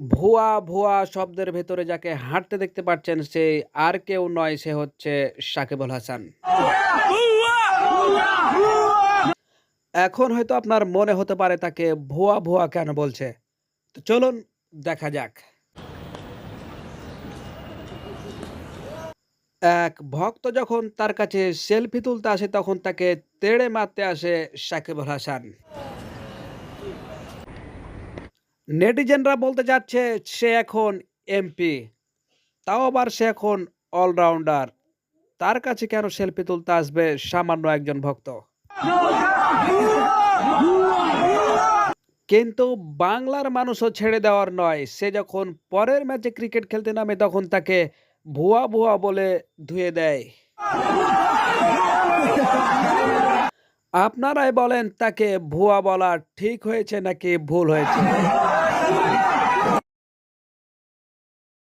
ভুয়া ভুয়া শব্দের ভেতরে যাকে হাঁটতে দেখতে পাচ্ছেন সেই আর কেউ নয়, সে হচ্ছে সাকিবুল হাসান। এখন হয়তো আপনার মনে হতে পারে তাকে ভুয়া ভুয়া কেন বলছে। তো চলুন, দেখা যাক। এক ভক্ত যখন তার কাছে সেলফি তুলতে আসে, তখন তাকে তেড়ে মারতে আসে সাকিবুল হাসান। নেটিজেনরা বলতে যাচ্ছে, সে এখন এমপি। তাও আবার সে এখন অলরাউন্ডার। তার কাছে কেন সেলফি তুলতে আসবে সামান্য একজন ভক্ত? কিন্তু বাংলার মানুষও ছেড়ে দেওয়ার নয়। সে যখন পরের ম্যাচে ক্রিকেট খেলতে নামে, তখন তাকে ভুয়া ভুয়া বলে ধুয়ে দেয়। আপনারাই বলেন তাকে ভুয়া বলা ঠিক হয়েছে নাকি ভুল হয়েছে।